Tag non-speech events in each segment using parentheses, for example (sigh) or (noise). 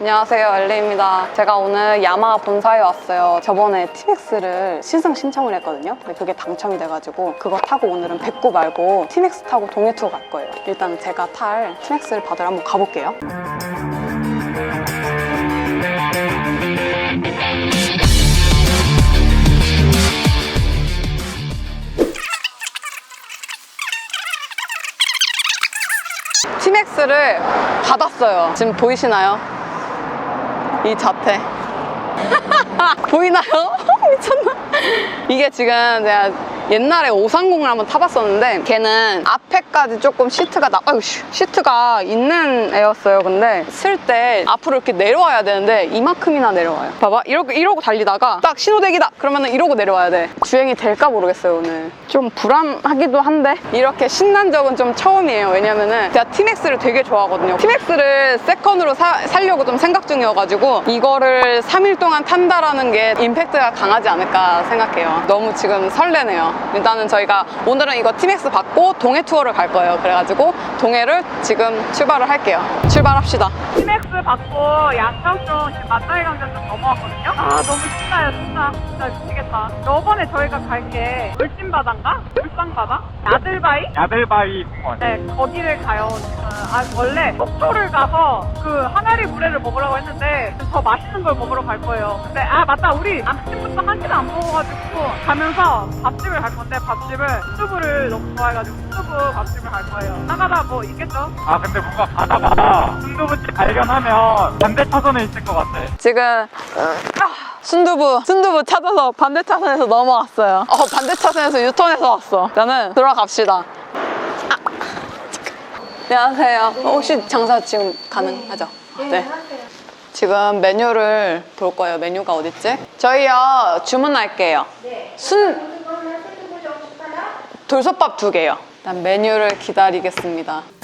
안녕하세요 엘리입니다. 제가 오늘 야마 본사에 왔어요. 저번에 티맥스를 신상 신청을 했거든요. 근데 그게 당첨이 돼가지고 그거 타고 오늘은 백구 말고 티맥스 타고 동해 투어 갈 거예요. 일단 제가 탈 티맥스를 받으러 한번 가볼게요. 티맥스를 받았어요. 지금 보이시나요? 이 자태 (laughs) 보이나요? (laughs) 미쳤나? 이게 지금 제가 옛날에 530을 한번 타봤었는데 걔는 앞에까지 조금 시트가 나, 아유 씨, 시트가 있는 애였어요. 근데 쓸 때 앞으로 이렇게 내려와야 되는데 이만큼이나 내려와요. 봐봐 이러고 이러고 달리다가 딱 신호대기다 그러면은 이러고 내려와야 돼. 주행이 될까 모르겠어요 오늘. 좀 불안하기도 한데 이렇게 신난 적은 좀 처음이에요. 왜냐면은 제가 티맥스를 되게 좋아하거든요. 티맥스를 세컨으로 사, 살려고 좀 생각 중이어가지고 이거를 3일 동안 탄다라는 게 임팩트가 강하지 않을까 생각해요. 너무 지금 설레네요. 일단은 저희가 오늘은 이거 티맥스 받고 동해 투어를 갈 거예요. 그래가지고 동해를 지금 출발을 할게요. 출발합시다. 티맥스 받고 양평 쪽 지금 맞다이 강변 좀 넘어왔거든요. 아 너무 신나요 진짜 진짜 미치겠다. 저번에 저희가 갈 게 울진바다인가? 울산바다? 야들바위? 야들바위 공원. 네 거기를 가요. 지금. 아 원래 속초를 가서 그 하나리 물회를 먹으려고 했는데 더 맛있는 걸 먹으러 갈 거예요. 근데 아 맞다 우리 아침부터 한 끼도 안 먹어가지고 가면서 밥집을 갈 건데 밥집을 수두부를 너무 좋아해가지고 수두부 밥집을 갈 거예요. 나가다 뭐 있겠죠? 아 근데 뭔가 가다가 순두부집 발견하면 반대 차선에 있을 것 같아. 지금 아, 순두부 순두부 찾아서 반대 차선에서 넘어왔어요. 어 반대 차선에서 유턴해서 왔어. 나는 들어갑시다. 아. 안녕하세요. 어, 혹시 장사 지금 가능하죠? 네. 지금 메뉴를 볼 거예요. 메뉴가 어딨지? 저희요 주문할게요. 순 돌솥밥 두 개요. 일단 메뉴를 기다리겠습니다.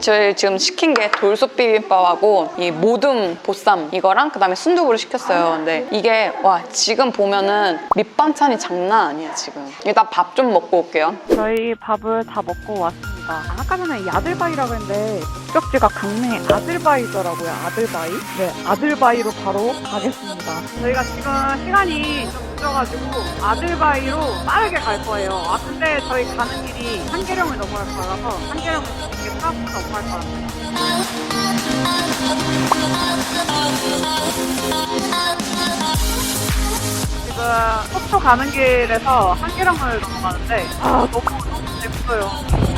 저희 지금 시킨 게 돌솥 비빔밥하고 이 모둠 보쌈 이거랑 그다음에 순두부를 시켰어요. 근데 이게 와 지금 보면은 밑반찬이 장난 아니야 지금. 일단 밥 좀 먹고 올게요. 저희 밥을 다 먹고 왔습니다. 아까 전에 야들바이라고 했는데 목적지가 강릉의 아들바이더라고요. 아들바이. 네, 아들바이로 바로 가겠습니다. 저희가 지금 시간이 좀 늦어가지고 아들바이로 빠르게 갈 거예요. 아 근데 저희 가는 길이 한계령을 넘어갈 거라서 한계령을 지금 속초 가는 길에서 한계령을 넘어가는데 아 너무 너무 재밌어요.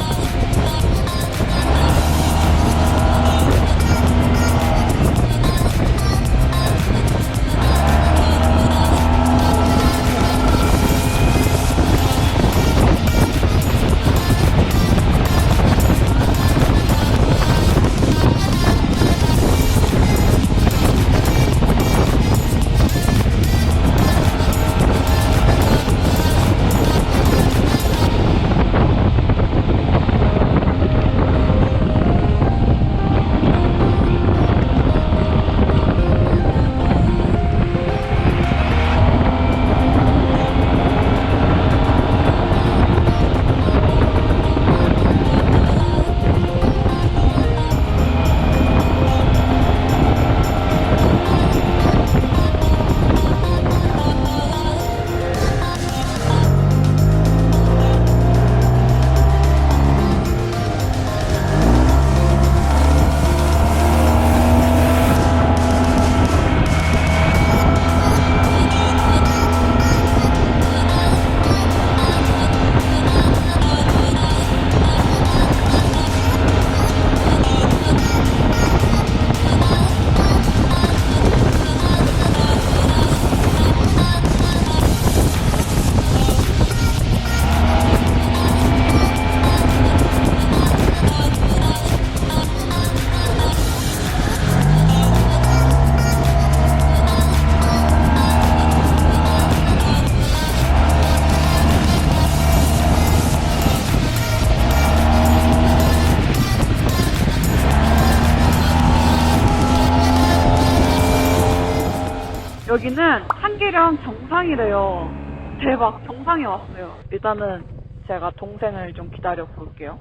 여기는 한계령 정상이래요. 대박, 정상에 왔어요. 일단은 제가 동생을 좀 기다려 볼게요.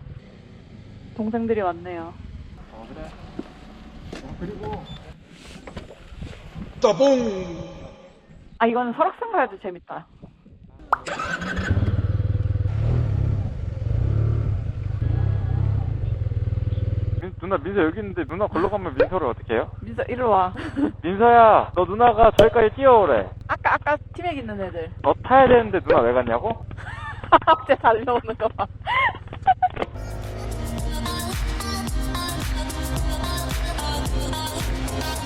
동생들이 왔네요. 어, 그래. 어, 그리고 아 이거는 설악산 가야지 재밌다. 누나 민서 여기 있는데 누나 걸러 가면 민서를 어떻게 해요? 민서 이리 와. (laughs) 민서야, 너 누나가 저기까지 뛰어오래. 아까 아까 팀에 있는 애들. 너 타야 되는데 누나 왜 갔냐고? (laughs) 앞에 달려오는 거 봐.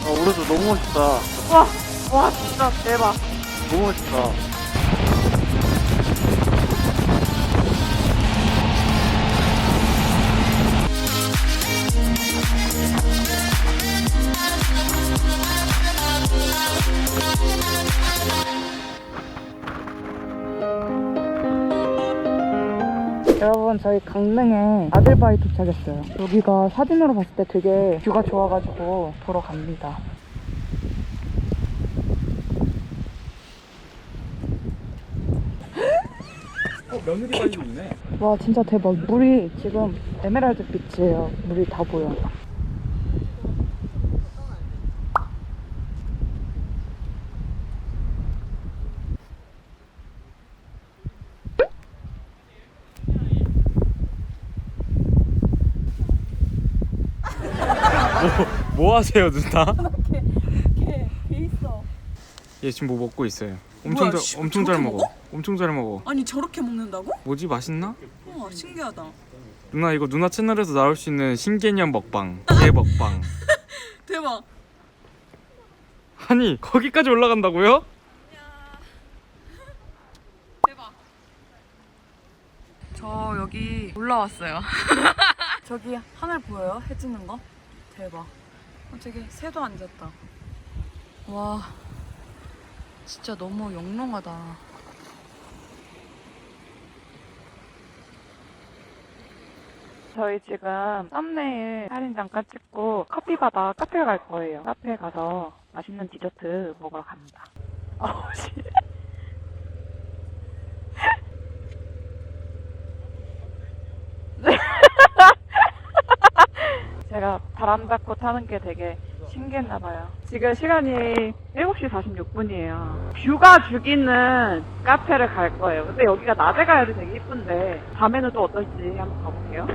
어, 오른쪽 너무 멋있다. 와, 와 진짜 대박. 너무 멋있다. 여러분 저희 강릉에 아들바위 도착했어요. 여기가 사진으로 봤을 때 되게 뷰가 좋아가지고 보러 갑니다. 어, 며느리 바위도 있네. 와 진짜 대박. 물이 지금 에메랄드 빛이에요. 물이 다 보여. 뭐 하세요 누나? (laughs) 걔, 걔 있어. 얘 지금 뭐 먹고 있어요. 엄청 뭐야, 잘 씨, 엄청 잘 저렇게 먹어. 엄청 잘 먹어. 아니 저렇게 먹는다고? 뭐지 맛있나? 우와 신기하다 누나 이거 누나 채널에서 나올 수 있는 신개념 먹방, 개 먹방. (laughs) 대박 아니 거기까지 올라간다고요? 저 여기 올라왔어요 (laughs) 저기 하늘 보여요? 해 지는 거? 대박 어, 되게 새도 앉았다 와 진짜 너무 영롱하다 저희 지금 썸네일 사진 잠깐 찍고 커피 받아 카페 갈 거예요. 카페 가서 맛있는 디저트 먹으러 갑니다. (laughs) 어우 씨. 제가 바람 잡고 타는 게 되게 신기했나 봐요. 지금 시간이 7시 46분이에요. 뷰가 죽이는 카페를 갈 거예요. 근데 여기가 낮에 가야도 되게 이쁜데 밤에는 또 어떨지 한번 가볼게요.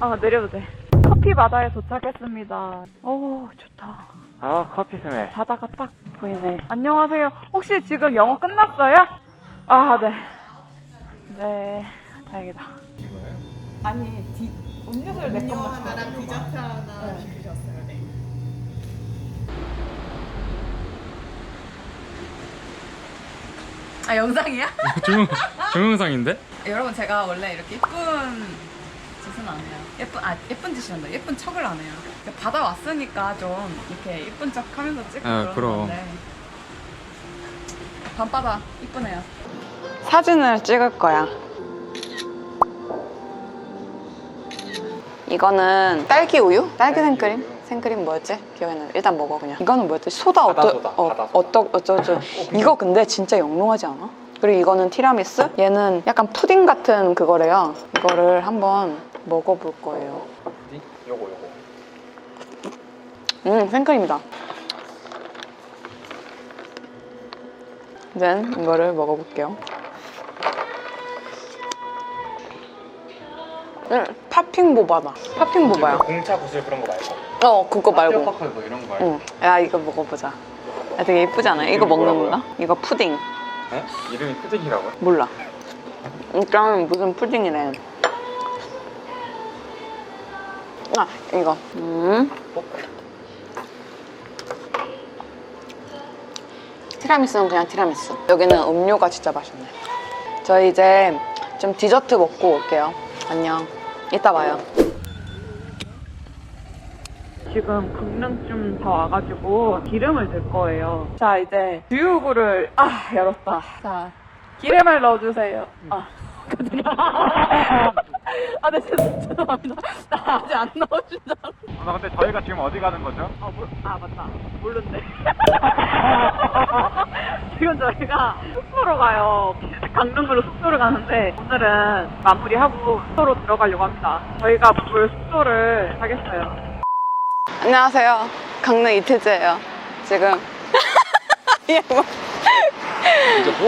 아 내려도 돼. 커피 바다에 도착했습니다. 오 좋다. 아, 커피 스멜. 바다가 딱 보이네. 안녕하세요. 혹시 지금 영어 끝났어요? 아 네. 네 다행이다. 아니 디, 음료수를 내 것만 아 영상이야? (laughs) 종 동영상인데? 여러분 제가 원래 이렇게 예쁜 짓은 안 해요 예쁜 아 예쁜 짓이란다 예쁜 척을 안 해요 그러니까 바다 왔으니까 좀 이렇게 예쁜 척 하면서 찍고 아, 그러는 그럼. 건데 밤바다 이쁘네요 사진을 찍을 거야. 이거는 딸기 우유? 딸기 생크림? 생크림 뭐였지? 기억이 안 나. 일단 먹어 그냥. 이거는 뭐였지? 소다 어떠 소다, 어, 바다 소다. 어떠 어쩌죠? (laughs) 이거 근데 진짜 영롱하지 않아? 그리고 이거는 티라미수? 얘는 약간 푸딩 같은 그거래요. 이거를 한번 먹어볼 거예요. 요거, 요거. 음 생크림이다. 이제 이거를 먹어볼게요. 음, 팥핑 보바다. 팥핑 보바야. 공차 구슬 그런 거 말고. 어, 그거 말고. 팝콘 뭐 이런 거 말고. 응. 야, 이거 먹어보자. 야, 되게 예쁘지 않아? 이거 이름이 뭐라고요? 먹는 거다? 이거 푸딩. 네? 이름이 푸딩이라고요? 몰라. 일단 무슨 푸딩이래. 아, 이거. 음. 티라미수는 그냥 티라미수. 여기는 음료가 진짜 맛있네. 저희 이제 좀 디저트 먹고 올게요. 안녕. 이따 봐요. 지금 강릉쯤 다 와가지고 기름을 넣을 거예요. 자 이제 두유구를 아 열었다. 자 기름을 넣어주세요. 아. (laughs) 아, 네, 죄송- 죄송합니다. 나 아직 안 나오신 줄 알았어. 나 근데 저희가 지금 어디 가는 거죠? 아, 몰, 아 맞다. 모르는데. (laughs) 지금 저희가 숙소로 가요. 강릉으로 숙소를 가는데 오늘은 마무리하고 숙소로 들어가려고 합니다. 저희가 묵을 숙소를 하겠어요. 안녕하세요. 강릉 이태재예요. 지금 (laughs) 예, 뭐.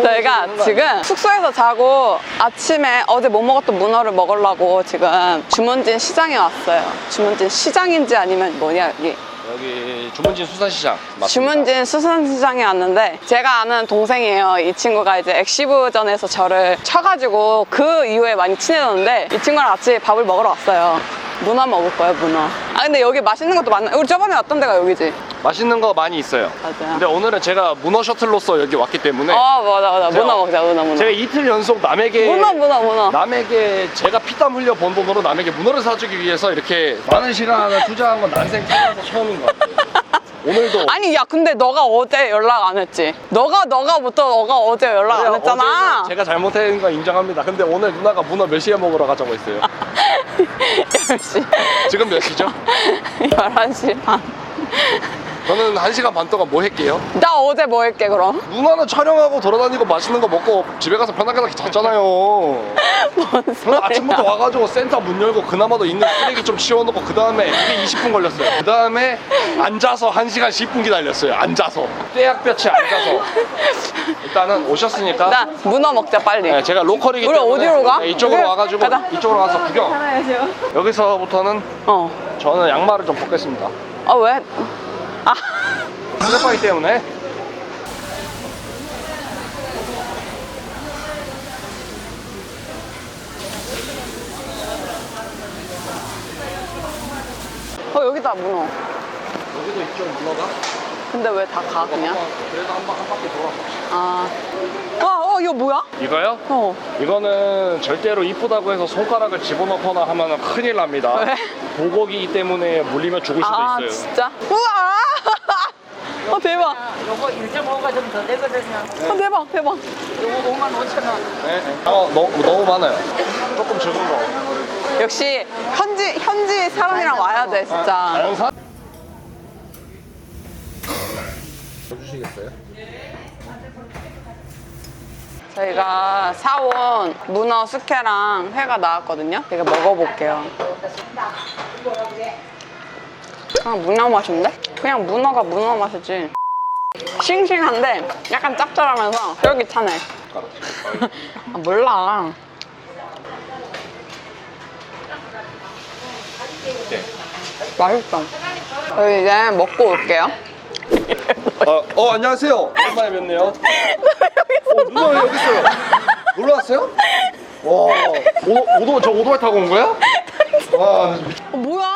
저희가 지금 숙소에서 자고 아침에 어제 못 먹었던 문어를 먹으려고 지금 주문진 시장에 왔어요. 주문진 시장인지 아니면 뭐냐 여기 여기 주문진 수산시장 맞습니다. 주문진 수산시장에 왔는데 제가 아는 동생이에요. 이 친구가 이제 엑시브전에서 저를 쳐가지고 그 이후에 많이 친해졌는데 이 친구랑 같이 밥을 먹으러 왔어요. 문어 먹을 거예요, 문어. 아 근데 여기 맛있는 것도 많아. 우리 저번에 왔던 데가 여기지. 맛있는 거 많이 있어요. 맞아요. 근데 오늘은 제가 문어 셔틀로서 여기 왔기 때문에 어 맞아 맞아. 제가- 문어 먹자, 문어 문어. 제가 이틀 연속 남에게 문어 문어 문어. 남에게 제가 피땀 흘려 번 돈으로 남에게 문어를 사주기 위해서 이렇게 많은 시간을 투자한 건 난생 태어나서 처음인 것 같아요. 오늘도 아니 야 근데 너가 어제 연락 안 했지. 너가 너가부터 너가 어제 연락 안. 했잖아. 어제는 제가 잘못한 건 인정합니다. 근데 오늘 누나가 문어 몇 시에 먹으러 가자고 했어요. (laughs) 10시. 지금 몇 시죠? (laughs) 11시 반. 저는 한 시간 반 동안 뭐 할게요? 나 어제 뭐 할게 그럼? 누나는 촬영하고 돌아다니고 맛있는 거 먹고 집에 가서 편하게 잤잖아요. (laughs) 뭔 그럼 소리야. 아침부터 와가지고 센터 문 열고 그나마도 있는 쓰레기 좀 치워놓고 그 다음에 그게 20분 걸렸어요. 그 다음에 앉아서 1시간 10분 기다렸어요. 앉아서. 떼약볕에 앉아서. 일단은 오셨으니까 나 문어 먹자 빨리. 네, 제가 로컬이기 우리 때문에 어디로 가? 네, 이쪽으로 여기? 와가지고 가자. 이쪽으로 가서 구경. 여기서부터는 어. 저는 양말을 좀 벗겠습니다. 아 왜? 아 스레파기 때문에 어 여기다 문어. 여기도 있죠 문어가. 근데 왜 다 가 그냥? 그래서 한, 바, 한 바퀴 돌아서. 아. 와, 어 이거 뭐야? 이거요? 어. 이거는 절대로 이쁘다고 해서 손가락을 집어넣거나 하면 큰일 납니다. 왜? 보고기 때문에 물리면 죽을 수도 아 있어요. 진짜? 우와. (laughs) 어 대박. 요거 1.5가 좀 더 되거든요. 어 대박 대박. 요거 5만 5천 원. 네. 어, 너무, 너무 많아요. 조금 적은 거. 역시 현지 현지 사람이랑 와야 돼 진짜. 자연산? 해주시겠어요? 저희가 사온 문어 숙회랑 회가 나왔거든요. 제가 먹어볼게요. 그냥 문어 맛인데? 그냥 문어가 문어 맛이지. 싱싱한데 약간 짭짤하면서 쫄깃하네. (laughs) 아, 몰라. 맛있어. 저희 이제 먹고 올게요. 어, 어, 안녕하세요. 오랜만에 뵙네요. (laughs) 어, 누나 여기 있어요. 놀러 왔어요? 와, 오도, 오도, 저 오토바이 타고 온 거야? 와, 어, 뭐야?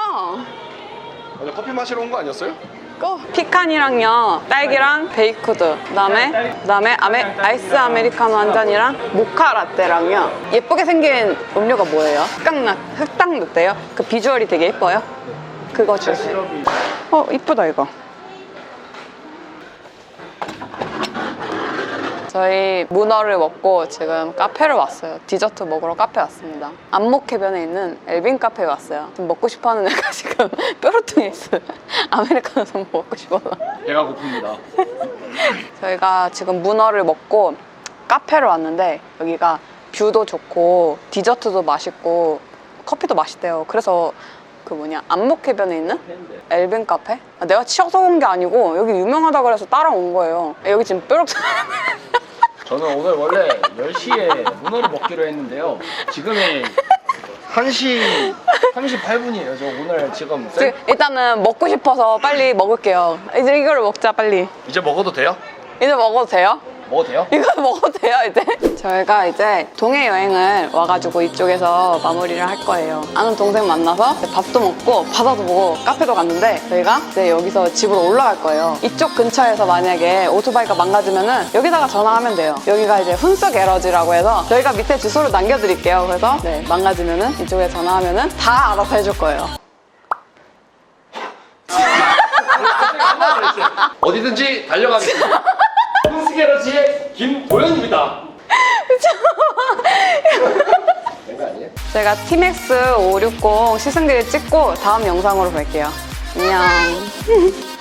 아니, 커피 마시러 온 거 아니었어요? 그 피칸이랑요 딸기랑 베이크드 그다음에 그다음에 아메, 아이스 아메리카노 한 잔이랑 모카 라떼랑요 예쁘게 생긴 음료가 뭐예요? 흑당 라 흑당 라떼요? 그 비주얼이 되게 예뻐요? 그거 주세요 어 이쁘다 이거 저희 문어를 먹고 지금 카페를 왔어요. 디저트 먹으러 카페 왔습니다. 안목해변에 있는 엘빈 카페에 왔어요. 지금 먹고 싶어하는 애가 (laughs) 지금 뾰루통에 있어요. 아메리카노 좀 먹고 싶어서. 배가 고픕니다. (laughs) 저희가 지금 문어를 먹고 카페를 왔는데 여기가 뷰도 좋고 디저트도 맛있고 커피도 맛있대요. 그래서 그 뭐냐 안목해변에 있는 엘빈 카페? 아, 내가 치여서 온 게 아니고 여기 유명하다 그래서 따라온 거예요. 여기 지금 뾰루통 (laughs) 저는 오늘 원래 10시에 문어를 먹기로 했는데요. 지금이 1시 38분이에요. 저 오늘 지금 지금 일단은 먹고 싶어서 빨리 먹을게요. 이제 이걸 먹자 빨리. 이제 먹어도 돼요? 이제 먹어도 돼요? 먹어도 돼요? 이거 (laughs) 먹어도 돼요 이제? 저희가 이제 동해 여행을 와가지고 이쪽에서 마무리를 할 거예요. 아는 동생 만나서 밥도 먹고 바다도 보고 카페도 갔는데 저희가 이제 여기서 집으로 올라갈 거예요. 이쪽 근처에서 만약에 오토바이가 망가지면은 여기다가 전화하면 돼요. 여기가 이제 훈스 게러지라고 해서 저희가 밑에 주소를 남겨드릴게요. 그래서 네, 망가지면은 이쪽에 전화하면은 다 알아서 해줄 거예요. 어디든지 달려가겠습니다. 훈스게러지의 김도현입니다. 된 거 (laughs) 아니에요? 제가 티맥스 560 시승기를 찍고 다음 영상으로 뵐게요. 안녕. (laughs)